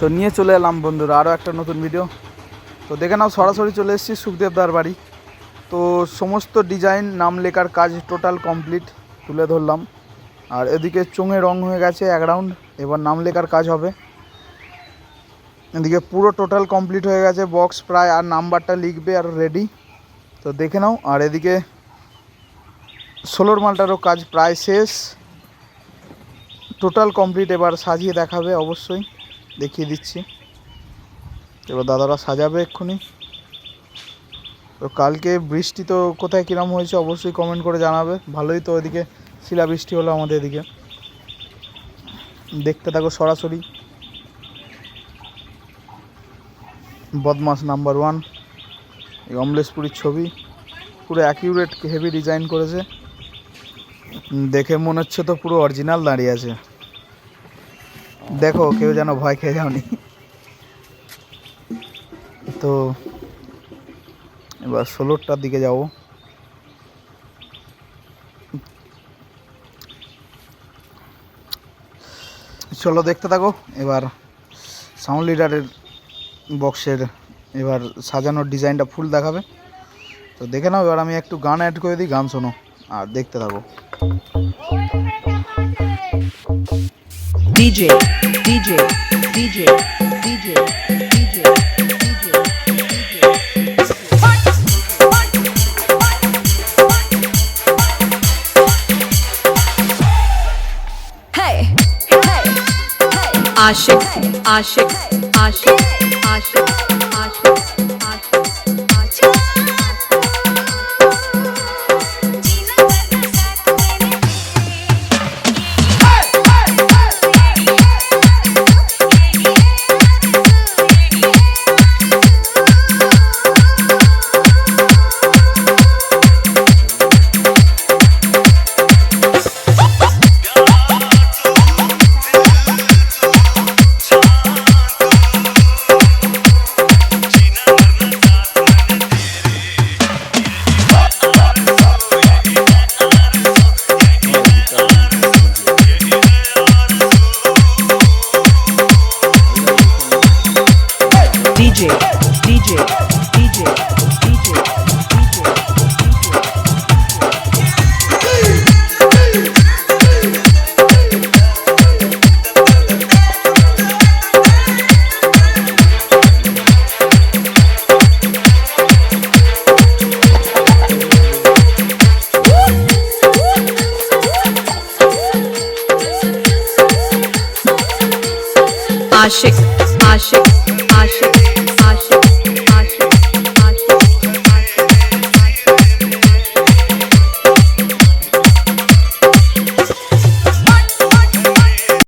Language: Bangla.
তো নিয়ে চলে এলাম বন্ধুরা আরও একটা নতুন ভিডিও তো দেখে নাও, সরাসরি চলে এসেছি সুখদেবদার বাড়ি। তো সমস্ত ডিজাইন নাম লেখার কাজ টোটাল কমপ্লিট তুলে ধরলাম। আর এদিকে চোঙে রং হয়ে গেছে এক রাউন্ড এবার নাম লেখার কাজ হবে। এদিকে পুরো টোটাল কমপ্লিট হয়ে গেছে বক্স প্রায়, আর নাম্বারটা লিখবে আর রেডি তো দেখে নাও, আর এদিকে সোলোর মালটারও কাজ প্রায় শেষ। টোটাল কমপ্লিট এবার সাজিয়ে দেখাবে অবশ্যই। দেখিয়ে দিচ্ছি। এবার দাদারা সাজাবে এক্ষুনি। তো কালকে বৃষ্টি তো কোথায় কিরম হয়েছে অবশ্যই কমেন্ট করে জানাবে। ভালোই তো ওইদিকে শিলাবৃষ্টি হলো আমাদের এদিকে। দেখতে থাকো সরাসরি। বদমাস নাম্বার ওয়ান এই অমলেশপুরীর ছবি। পুরো অ্যাকিউরেট হেভি ডিজাইন করেছে। দেখে মনে হচ্ছে তো পুরো অরিজিনাল দাঁড়িয়ে আছে। দেখো কেউ যেন ভয় খেয়ে যাওনি। তো এবার ষোলোরটার দিকে যাব। চলো দেখতে থাকো, এবার সাউন্ড লিডারের বক্সের এবার সাজানোর ডিজাইনটা ফুল দেখাবে। তো দেখে নাও, এবার আমি একটু গান অ্যাড করে দিই, গান শোনো, আর দেখতে থাকো। DJ, DJ, DJ, DJ, DJ, DJ, Hey, hey, hey. Aşık, DJ, DJ, DJ, DJ. आशिक आशिक